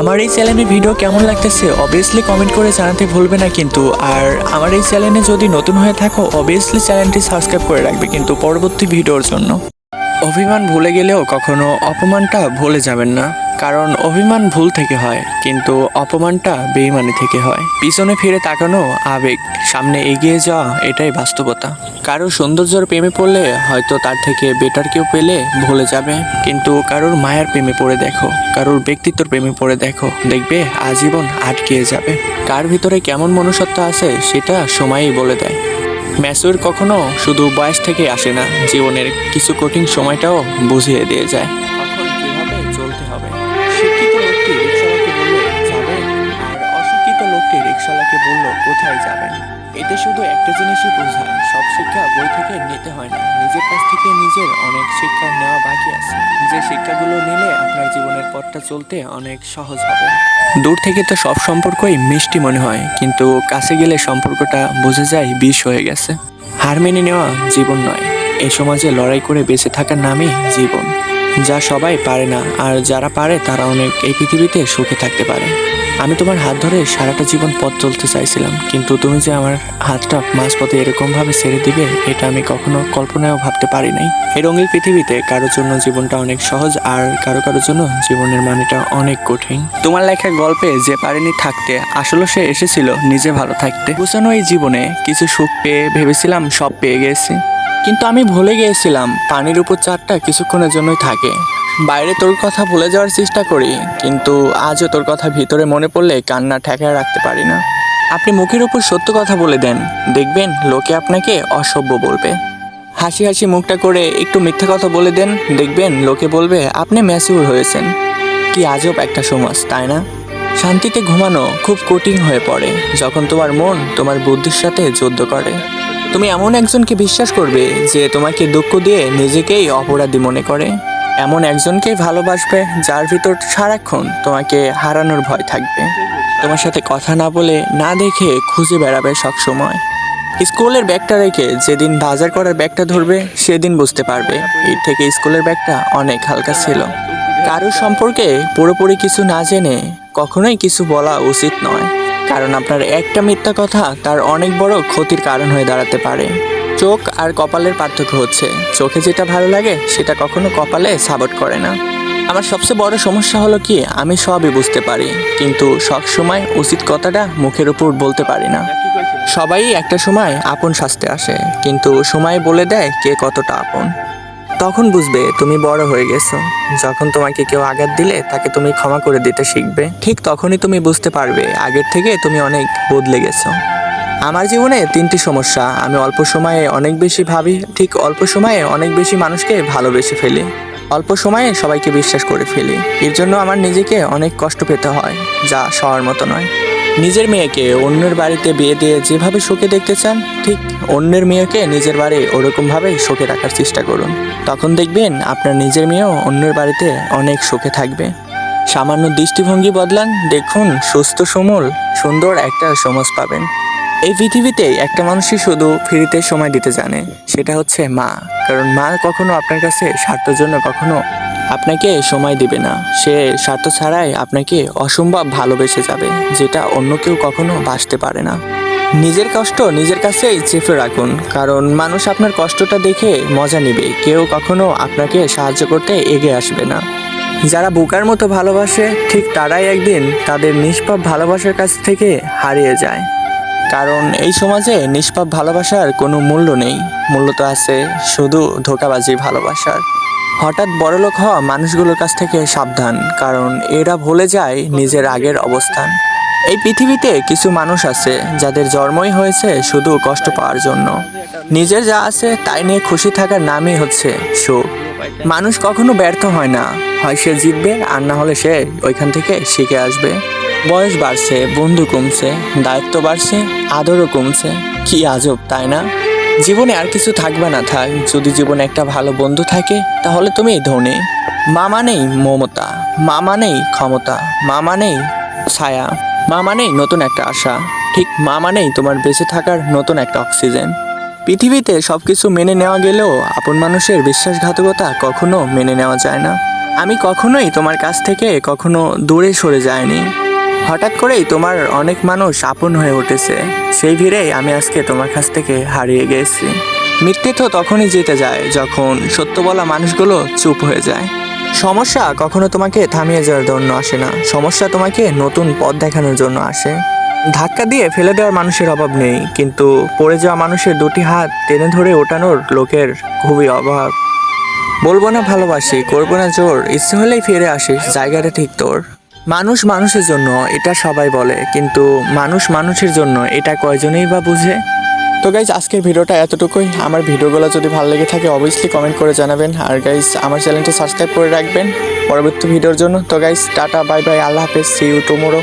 আমার এই চ্যানেলে ভিডিও কেমন লাগতেছে অবভিয়াসলি কমেন্ট করে জানাতে ভুলবে না কিন্তু। আর আমার এই চ্যানেলে যদি নতুন হয়ে থাকো অবভিয়াসলি চ্যানেলটি সাবস্ক্রাইব করে রাখবে কিন্তু পরবর্তী ভিডিওর জন্য। অভিমান ভুলে গেলেও কখনো অপমানটা ভুলে যাবেন না। কারণ অভিমান ভুল থেকে হয়, কিন্তু অপমানটা বেইমানি থেকে হয়। পিছনে ফিরে তাকানো আবেগ, সামনে এগিয়ে যাওয়া এটাই বাস্তবতা। কারোর সৌন্দর্যের প্রেমে পড়লে হয়তো তার থেকে বেটার কেউ পেলে ভুলে যাবে, কিন্তু কারোর মায়ের প্রেমে পড়ে দেখো, কারোর ব্যক্তিত্বর প্রেমে পড়ে দেখো, দেখবে আজীবন আটকে যাবে। কার ভিতরে কেমন মনুষ্যত্ব আছে সেটা সময়ই বলে দেয়। ম্যাচুর কখনো শুধু বয়স থেকে আসে না, জীবনের কিছু কঠিন সময়টাও বুঝিয়ে দিয়ে যায়। শিক্ষিত লোকটি রিক্সাওয়ালাকে বলল, যাবেন? আর অশিক্ষিত লোকটি রিক্সাওয়ালাকে বলল, কোথায় যাবেন? এতে শুধু একটা জিনিসই বোঝায়, সব শিক্ষা বই থেকে নিতে হয় না। নিজের কাছ থেকে নিজের অনেক শিক্ষা নেওয়া বাকি আছে। যে শিক্ষাগুলো নিলে আপনার জীবনের পথটা চলতে অনেক সহজ হবে। দূর থেকে তো সব সম্পর্কই মিষ্টি মনে হয়, কিন্তু কাছে গেলে সম্পর্কটা বোঝা যায় বিষ হয়ে গেছে। হার মেনে নেওয়া জীবন নয়। এই সমাজে লড়াই করে বেঁচে থাকার নামই জীবন। যা সবাই পারে না, আর যারা পারে তারা অনেক এই পৃথিবীতে সুখে থাকতে পারে। আমি তোমার হাত ধরে সারাটা জীবন পথ চলতে চাইছিলাম, কিন্তু তুমি যে আমার হাতটা মাঝপথে এরকমভাবে ছেড়ে দিবে, এটা আমি কখনো কল্পনায়ও ভাবতে পারি নাই। এই রঙিন পৃথিবীতে কারোর জন্য জীবনটা অনেক সহজ, আর কারও কারোর জন্য জীবনের মানেটা অনেক কঠিন। তোমার লেখা গল্পে যে পারেনি থাকতে, আসলে সে এসেছিল নিজে ভালো থাকতে। বুঝানো এই জীবনে কিছু সুখ পেয়ে ভেবেছিলাম সব পেয়ে গেছি। কিন্তু আমি ভুলে গিয়েছিলাম, পানির উপর চারটা কিছুক্ষণের জন্যই থাকে। বাইরে তোর কথা ভুলে যাওয়ার চেষ্টা করি, কিন্তু আজও তোর কথা ভিতরে মনে পড়লে কান্না ঠেকায় রাখতে পারি না। আপনি মুখের উপর সত্য কথা বলে দেন, দেখবেন লোকে আপনাকে অসভ্য বলবে। হাসি হাসি মুখটা করে একটু মিথ্যা কথা বলে দেন, দেখবেন লোকে বলবে, আপনি ম্যাচিউর হয়েছেন। কি আজব একটা সমাজ, তাই না? শান্তিতে ঘুমানো খুব কঠিন হয়ে পড়ে, যখন তোমার মন তোমার বুদ্ধির সাথে যুদ্ধ করে। তুমি এমন একজনকে বিশ্বাস করবে যে তোমাকে দুঃখ দিয়ে নিজেকেই অপরাধী মনে করে? এমন একজনকে ভালোবাসবে যার ভিতর সারাক্ষণ তোমাকে হারানোর ভয় থাকবে। তোমার সাথে কথা না বলে না দেখে খুঁজে বেড়াবে সবসময়। স্কুলের ব্যাগটা রেখে যেদিন বাজার করার ব্যাগটা ধরবে, সেদিন বুঝতে পারবে। এর থেকে স্কুলের ব্যাগটা অনেক হালকা ছিল। কারোর সম্পর্কে পুরোপুরি কিছু না জেনে কখনোই কিছু বলা উচিত নয়। কারণ আপনার একটা মিথ্যা কথা তার অনেক বড় ক্ষতির কারণ হয়ে দাঁড়াতে পারে। চোখ আর কপালের পার্থক্য হচ্ছে। চোখে যেটা ভালো লাগে, সেটা কখনো কপালে সাপোর্ট করে না। আমার সবচেয়ে বড় সমস্যা হলো কি, আমি সবই বুঝতে পারি, কিন্তু সব সময় উচিত কথাটা মুখের উপর বলতে পারি না। সবাই একটা সময় আপন শাস্তে আসে, কিন্তু সময় বলে দেয় কে কতটা আপন। তখন বুঝবে তুমি বড় হয়ে গেছো। যখন তোমাকে কেউ আঘাত দিলে তাকে তুমি ক্ষমা করে দিতে শিখবে। ঠিক তখনই তুমি বুঝতে পারবে আগের থেকে তুমি অনেক বদলে গেছো। আমার জীবনে তিনটি সমস্যা। আমি অল্প সময়ে অনেক বেশি ভাবি, ঠিক অল্প সময়ে অনেক বেশি মানুষকে ভালোবেসে ফেলি। অল্প সময়ে সবাইকে বিশ্বাস করে ফেলি। এর জন্য আমার নিজেকে অনেক কষ্ট পেতে হয়, যা সবার মতো নয়। নিজের মেয়েকে অন্যের বাড়িতে বিয়ে দিয়ে যেভাবে সুখে দেখতে চান, ঠিক অন্যের মেয়েকে নিজের বাড়ি ওরকমভাবেই সুখে রাখার চেষ্টা করুন। তখন দেখবেন আপনার নিজের মেয়েও অন্যের বাড়িতে অনেক সুখে থাকবে। সামান্য দৃষ্টিভঙ্গি বদলান, দেখুন সুস্থ, সমল, সুন্দর একটা সমাজ পাবেন। এই পৃথিবীতে একটা মানুষই শুধু ফ্রিতে সময় দিতে জানে, সেটা হচ্ছে মা। কারণ মা কখনো আপনার কাছে স্বার্থের জন্য কখনো আপনাকে সময় দিবে না। সে স্বার্থ ছাড়াই আপনাকে অসম্ভব ভালোবেসে যাবে, যেটা অন্য কেউ কখনো বাসতে পারে না। নিজের কষ্ট নিজের কাছেই চেপে রাখুন, কারণ মানুষ আপনার কষ্টটা দেখে মজা নেবে। কেউ কখনো আপনাকে সাহায্য করতে এগিয়ে আসবে না। যারা বোকার মতো ভালোবাসে, ঠিক তারাই একদিন তাদের নিষ্পাপ ভালোবাসার কাছ থেকে হারিয়ে যায়। কারণ এই সমাজে নিষ্পাপ ভালোবাসার কোনো মূল্য নেই। মূল্য তো আছে শুধু ধোকাবাজি ভালোবাসার। হঠাৎ বড়লোক হওয়া মানুষগুলোর কাছ থেকে সাবধান, কারণ এরা ভুলে যায় নিজের আগের অবস্থান। এই পৃথিবীতে কিছু মানুষ আছে যাদের জন্মই হয়েছে শুধু কষ্ট পাওয়ার জন্য। নিজের যা আছে তাই নিয়ে খুশি থাকার নামই হচ্ছে সুখ। মানুষ কখনো ব্যর্থ হয় না, হয় সে জিতবে আর না হলে সে ওইখান থেকে শিখে আসবে। বয়স বাড়ছে, বন্ধু কমছে, দায়িত্ব বাড়ছে, আদরও কমছে, কি আজব, তাই না? জীবনে আর কিছু থাকবে না, থাক। যদি জীবনে একটা ভালো বন্ধু থাকে, তাহলে তুমি ধনী। মা মানেই মমতা মা মানেই ক্ষমতা মা মানেই ছায়া মা মানেই নতুন একটা আশা। ঠিক মা মানেই তোমার বেঁচে থাকার নতুন একটা অক্সিজেন। পৃথিবীতে সব কিছু মেনে নেওয়া গেলেও আপন মানুষের বিশ্বাসঘাতকতা কখনো মেনে নেওয়া যায় না। আমি কখনোই তোমার কাছ থেকে কখনো দূরে সরে যাইনি। হঠাৎ করেই তোমার অনেক মানুষ আপন হয়ে উঠেছে। সেই ভিড়েই আমি আজকে তোমার কাছ থেকে হারিয়ে গেছি। তো তখনই জিতে যায় যখন সত্য বলা মানুষগুলো চুপ হয়ে যায়। সমস্যা কখনো তোমাকে থামিয়ে যাওয়ার জন্য আসে না। সমস্যা তোমাকে নতুন পথ দেখানোর জন্য আসে। ধাক্কা দিয়ে ফেলে দেওয়ার মানুষের অভাব নেই, কিন্তু পড়ে যাওয়া মানুষের দুটি হাত টেনে ধরে ওঠানোর লোকের খুবই অভাব। বলব না ভালোবাসি, করব না জোর, ইচ্ছে হলেই ফিরে আসিস, জায়গাটা ঠিক তোর। মানুষ মানুষের জন্য এটা সবাই বলে, কিন্তু মানুষ মানুষের জন্য এটা কয়জনেই বা বুঝে? তো গাইজ আজকের ভিডিওটা এতটুকুই। আমার ভিডিওগুলো যদি ভালো লেগে থাকে অবভিয়াসলি কমেন্ট করে জানাবেন। আর গাইজ আমার চ্যানেলটি সাবস্ক্রাইব করে রাখবেন পরবর্তী ভিডিওর জন্য। তো গাইজ টাটা বাই বাই আল্লাহ হাফেজ সি ইউ টুমোরো